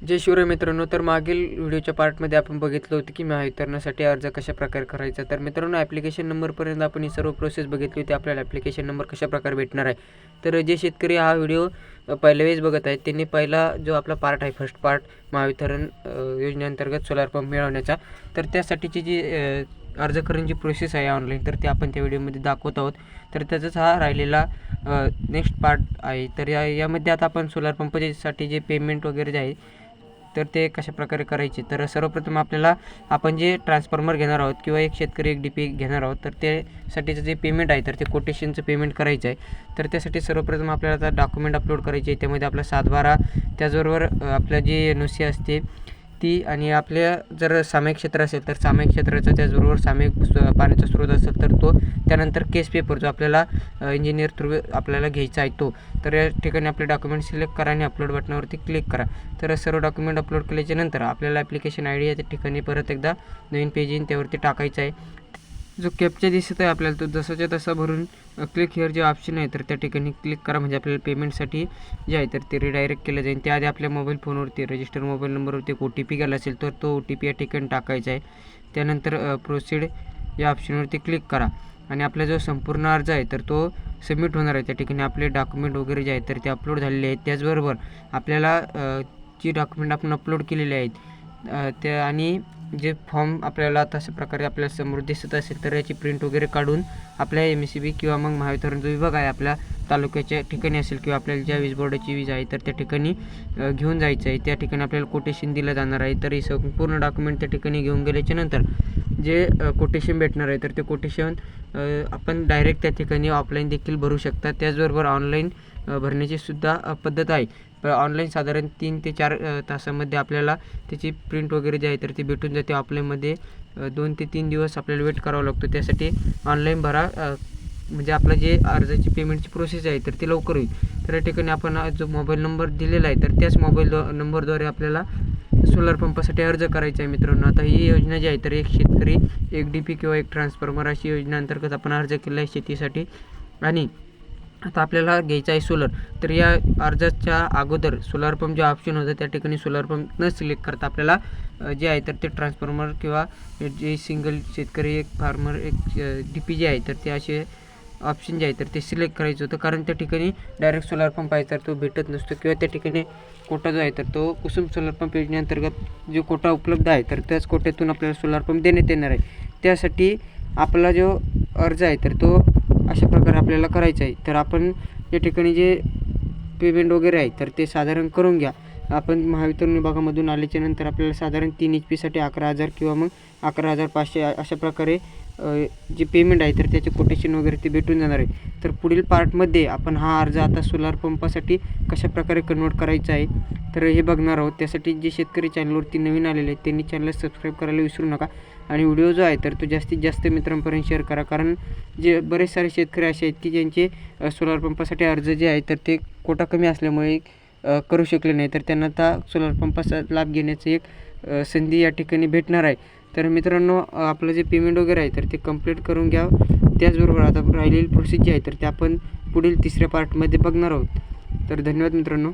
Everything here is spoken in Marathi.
जय शिवराय मित्रांनो तर मागील व्हिडिओच्या पार्टमध्ये आपण बघितलं होतं की महावितरणासाठी अर्ज कशा प्रकारे करायचा. तर मित्रांनो ॲप्लिकेशन नंबरपर्यंत आपण ही सर्व प्रोसेस बघितली होती. आपल्याला ॲप्लिकेशन नंबर कशा प्रकारे भेटणार आहे? तर जे शेतकरी हा व्हिडिओ पहिल्या वेळेस बघत आहेत त्यांनी पहिला जो आपला पार्ट आहे फर्स्ट पार्ट महावितरण योजनेअंतर्गत सोलार पंप मिळवण्याचा. तर त्यासाठीची जी अर्ज करण्याची प्रोसेस आहे ऑनलाईन तर ते आपण त्या व्हिडिओमध्ये दाखवत आहोत. तर त्याचाच हा राहिलेला नेक्स्ट पार्ट आहे. तर या यामध्ये आता आपण सोलार पंपच्यासाठी जे पेमेंट वगैरे जे आहे तर ते कशा प्रकारे करायचे? तर सर्वप्रथम आपल्याला आपण जे ट्रान्सफॉर्मर घेणार आहोत किंवा एक शेतकरी एक डी पी घेणार आहोत तर त्यासाठीचं जे पेमेंट आहे तर ते कोटेशनचं पेमेंट करायचं आहे तर त्यासाठी सर्वप्रथम आपल्याला आता डॉक्युमेंट अपलोड करायचे आहे. त्यामध्ये आपला सातबारा त्याचबरोबर आपलं जे एन ओ सी असते ती आणि आपल्या जर सामायिक क्षेत्र असेल तर सामायिक क्षेत्राचा त्याचबरोबर सामायिक पाण्याचा स्रोत असेल तर तो त्यानंतर केस पेपर जो आपल्याला इंजिनियर थ्रू आपल्याला घ्यायचा आहे तो. तर या ठिकाणी आपले डॉक्युमेंट सिलेक्ट करा आणि अपलोड बटनावरती क्लिक करा. तर सर्व डॉक्युमेंट अपलोड केल्याच्यानंतर आपल्याला ॲप्लिकेशन आय डी या त्या ठिकाणी परत एकदा नवीन पेज येईन त्यावरती टाकायचं आहे. जो कॅपचा दिसत आहे आपल्याला तो जसाच्या तसा भरून क्लिक हिअर जे ऑप्शन आहे तर त्या ठिकाणी क्लिक करा. म्हणजे आपल्याला पेमेंटसाठी जे आहे तर ते रिडायरेक्ट केलं जाईल. त्याआधी आपल्या मोबाईल फोनवरती रजिस्टर मोबाईल नंबरवरती एक ओ टी पी गेला असेल तर तो ओ टी पी या ठिकाणी टाकायचा आहे. त्यानंतर प्रोसीड या ऑप्शनवरती क्लिक करा. आणि आपला जो संपूर्ण अर्ज आहे तर तो सबमिट होणार आहे. त्या ठिकाणी आपले डॉक्युमेंट वगैरे जे आहेत तर ते अपलोड झालेले आहेत. त्याचबरोबर आपल्याला जी डॉक्युमेंट आपण अपलोड केलेले आहेत त्या आणि जे फॉर्म आपल्याला तशा प्रकारे आपल्यासमोर दिसत असेल तर याची प्रिंट वगैरे काढून आपल्या एम एस सी बी किंवा मग महावितरण जो विभाग आहे आपल्या तालुक्याच्या ठिकाणी असेल किंवा आपल्याला ज्या वीज बोर्डाची वीज आहे तर त्या ठिकाणी घेऊन जायचं आहे. त्या ठिकाणी आपल्याला कोटेशन दिलं जाणार आहे. तर हे संपूर्ण डॉक्युमेंट त्या ठिकाणी घेऊन गेल्याच्यानंतर जे कोटेशन भेटणार आहे तर ते कोटेशन आपण डायरेक्ट त्या ठिकाणी ऑफलाईन देखील भरू शकता. त्याचबरोबर ऑनलाईन भरण्याची सुद्धा पद्धत आहे. ऑनलाईन साधारण तीन ते चार तासामध्ये आपल्याला त्याची प्रिंट वगैरे जी आहे तर ती भेटून जाते. ऑफलाईनमध्ये दोन ते तीन दिवस आपल्याला वेट करावा लागतो. त्यासाठी ऑनलाईन भरा म्हणजे आपलं जे अर्जाची पेमेंटची प्रोसेस आहे तर ती लवकर होईल. तर या ठिकाणी आपण जो मोबाईल नंबर दिलेला आहे तर त्याच मोबाईल नंबरद्वारे आपल्याला सोलर पंपासाठी अर्ज करायचा आहे मित्रांनो. आता ही योजना जी आहे तर एक शेतकरी एक डी पी किंवा एक ट्रान्सफॉर्मर अशी योजनेअंतर्गत आपण अर्ज केला आहे शेतीसाठी. आणि आता आपल्याला घ्यायचा आहे सोलर. तर या अर्जाच्या अगोदर सोलार पंप जे ऑप्शन होतं त्या ठिकाणी सोलार पंप न सिलेक्ट करता आपल्याला जे आहे तर ते ट्रान्सफॉर्मर किंवा जे सिंगल शेतकरी एक फार्मर एक डी पी जे आहे तर ते असे ऑप्शन जे आहे तर ते सिलेक्ट करायचं होतं. कारण त्या ठिकाणी डायरेक्ट सोलार पंप आहे तर तो भेटत नसतो. किंवा त्या ठिकाणी कोटा जो आहे तर तो कुसुम सोलार पंप योजनेअंतर्गत जो कोटा उपलब्ध आहे तर त्याच कोट्यातून आपल्याला सोलार पंप देण्यात येणार आहे. त्यासाठी आपला जो अर्ज आहे तर तो अशा प्रकारे आपल्याला करायचं आहे. तर आपण या ठिकाणी जे पेमेंट वगैरे आहे तर ते साधारण करून घ्या. आपण महावितरण विभागामधून आल्याच्यानंतर आपल्याला साधारण तीन एच पीसाठी अकरा हजार किंवा मग अकरा हजार पाचशे अशा प्रकारे जे पेमेंट आहे तर त्याचे कोटेशन वगैरे ते भेटून जाणार आहे. तर पुढील पार्टमध्ये आपण हा अर्ज आता सोलार पंपासाठी कशाप्रकारे कन्वर्ट करायचा आहे तर हे बघणार आहोत. त्यासाठी जे शेतकरी चॅनलवरती नवीन आलेले आहेत त्यांनी चॅनल सबस्क्राईब करायला विसरू नका. आणि व्हिडिओ जो आहे तर तो जास्तीत जास्त मित्रांपर्यंत शेअर करा. कारण जे बरेच सारे शेतकरी असे आहेत की ज्यांचे सोलार पंपासाठी अर्ज जे आहे तर ते कोटा कमी असल्यामुळे करू शकले नाही. तर त्यांना आता सोलार पंपाचा लाभ घेण्याचं एक संधी या ठिकाणी भेटणार आहे. तर मित्रांनो आपलं जे पेमेंट वगैरे आहे तर ते कंप्लीट करून घ्या. त्याचबरोबर आता राहिलेली प्रोसेस जी आहे तर ते आपण पुढील तिसऱ्या पार्टमध्ये बघणार आहोत. तर धन्यवाद मित्रांनो.